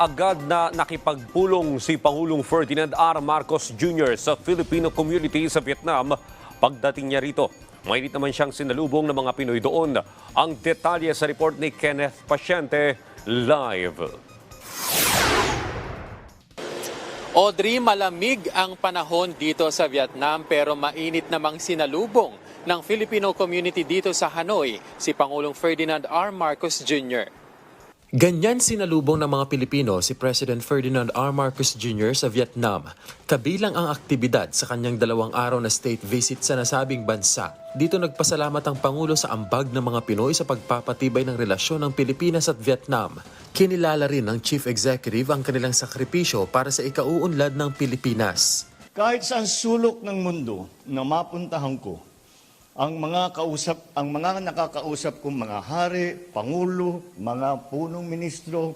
agad na nakipagpulong si Pangulong Ferdinand R. Marcos Jr. sa Filipino community sa Vietnam pagdating niya rito. Mainit naman siyang sinalubong ng mga Pinoy doon. Ang detalye sa report ni Kenneth Pasyente live. Audrey, malamig ang panahon dito sa Vietnam pero mainit namang sinalubong ng Filipino community dito sa Hanoi si Pangulong Ferdinand R. Marcos Jr. Ganyan sinalubong ng mga Pilipino si President Ferdinand R. Marcos Jr. sa Vietnam. Kabilang ang aktibidad sa kanyang dalawang araw na state visit sa nasabing bansa. Dito nagpasalamat ang Pangulo sa ambag ng mga Pinoy sa pagpapatibay ng relasyon ng Pilipinas at Vietnam. Kinilala rin ng Chief Executive ang kanilang sakripisyo para sa ikauunlad ng Pilipinas. Kahit saan sulok ng mundo na mapuntahan ko, ang mga kausap, ang mga nakakausap kong mga hari, pangulo, mga punong ministro,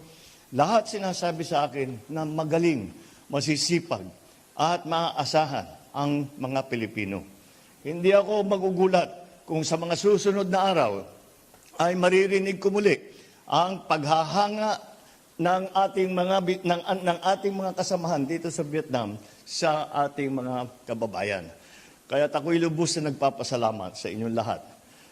lahat sinasabi sa akin na magaling, masisipag at maaasahan ang mga Pilipino. Hindi ako magugulat kung sa mga susunod na araw ay maririnig ko muli ang paghahanga ng ating mga ng, ng ating mga kasamahan dito sa Vietnam sa ating mga kababayan. Kaya ako'y lubos na nagpapasalamat sa inyong lahat.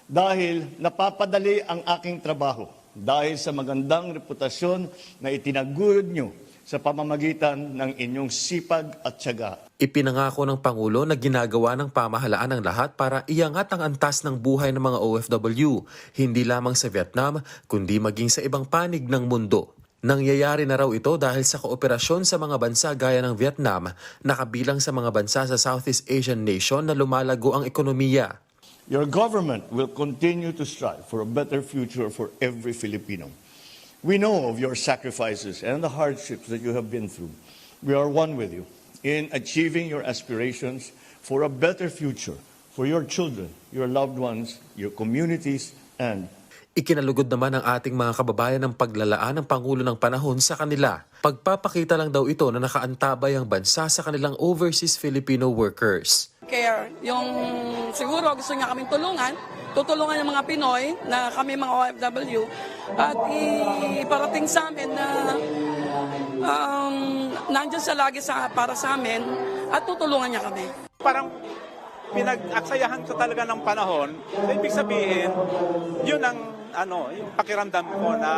Dahil napapadali ang aking trabaho dahil sa magandang reputasyon na itinaguyod nyo sa pamamagitan ng inyong sipag at tiyaga. Ipinangako ng Pangulo na ginagawa ng pamahalaan ng lahat para iangat ang antas ng buhay ng mga OFW, hindi lamang sa Vietnam, kundi maging sa ibang panig ng mundo. Nangyayari na raw ito dahil sa kooperasyon sa mga bansa gaya ng Vietnam na kabilang sa mga bansa sa Southeast Asian nation na lumalago ang ekonomiya. Your government will continue to strive for a better future for every Filipino. We know of your sacrifices and the hardships that you have been through. We are one with you in achieving your aspirations for a better future for your children, your loved ones, your communities, and Ikinalugod naman ng ating mga kababayan ng paglalaan ng Pangulo ng panahon sa kanila. Pagpapakita lang daw ito na nakaantabay ang bansa sa kanilang overseas Filipino workers. care. Yung siguro gusto niya kaming tulungan, tutulungan yung mga Pinoy na kami mga OFW at iparating sa amin na um, nandyan siya lagi sa, para sa amin at tutulungan niya kami. parang pinag-aksayahan ko talaga ng panahon. So, ibig sabihin, yun ang ano, yung pakiramdam ko na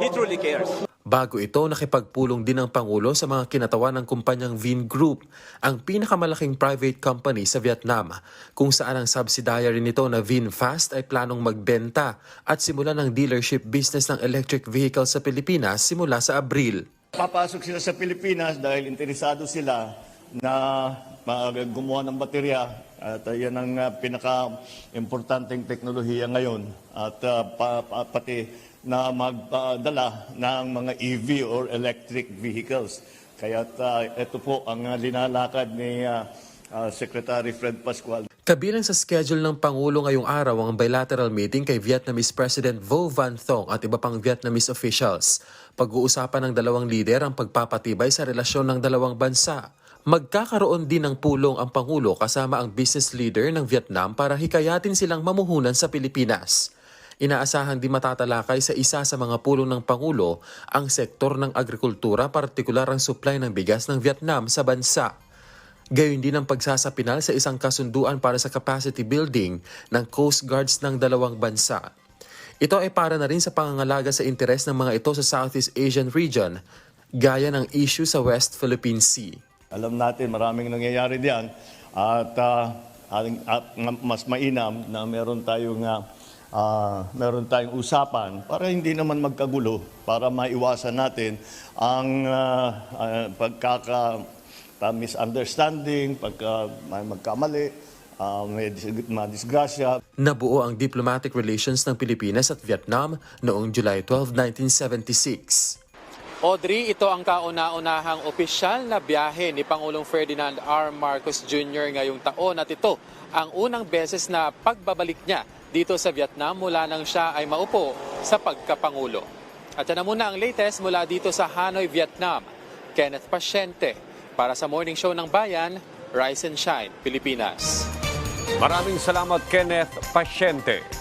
he truly cares. Bago ito, nakipagpulong din ang Pangulo sa mga kinatawan ng kumpanyang Vin Group, ang pinakamalaking private company sa Vietnam, kung saan ang subsidiary nito na VinFast ay planong magbenta at simulan ng dealership business ng electric vehicle sa Pilipinas simula sa Abril. Papasok sila sa Pilipinas dahil interesado sila na uh, gumawa ng baterya at uh, yan ang uh, pinaka-importanteng teknolohiya ngayon at uh, pa- pa- pati na magdala ng mga EV or electric vehicles. Kaya uh, ito po ang uh, linalakad ni uh, uh, Secretary Fred Pascual. Kabilang sa schedule ng Pangulo ngayong araw ang bilateral meeting kay Vietnamese President Vo Van Thong at iba pang Vietnamese officials. Pag-uusapan ng dalawang lider ang pagpapatibay sa relasyon ng dalawang bansa. Magkakaroon din ng pulong ang Pangulo kasama ang business leader ng Vietnam para hikayatin silang mamuhunan sa Pilipinas. Inaasahan di matatalakay sa isa sa mga pulong ng Pangulo ang sektor ng agrikultura, partikular ang supply ng bigas ng Vietnam sa bansa. Gayon din ang pagsasapinal sa isang kasunduan para sa capacity building ng Coast Guards ng dalawang bansa. Ito ay para na rin sa pangangalaga sa interes ng mga ito sa Southeast Asian region, gaya ng issue sa West Philippine Sea. Alam natin maraming nangyayari diyan at ah, aling- at nga- mas mainam na meron tayong ah, ah, meron tayong usapan para hindi naman magkagulo para maiwasan natin ang ah, ah, pagkaka pa- misunderstanding, pagka may magkamali, ah, may dis- madisgrasya. Nabuo ang diplomatic relations ng Pilipinas at Vietnam noong July 12, 1976. Audrey, ito ang kauna-unahang opisyal na biyahe ni Pangulong Ferdinand R. Marcos Jr. ngayong taon at ito ang unang beses na pagbabalik niya dito sa Vietnam mula nang siya ay maupo sa pagkapangulo. At yan na muna ang latest mula dito sa Hanoi, Vietnam. Kenneth Pasyente para sa Morning Show ng Bayan, Rise and Shine, Pilipinas. Maraming salamat Kenneth Pasyente.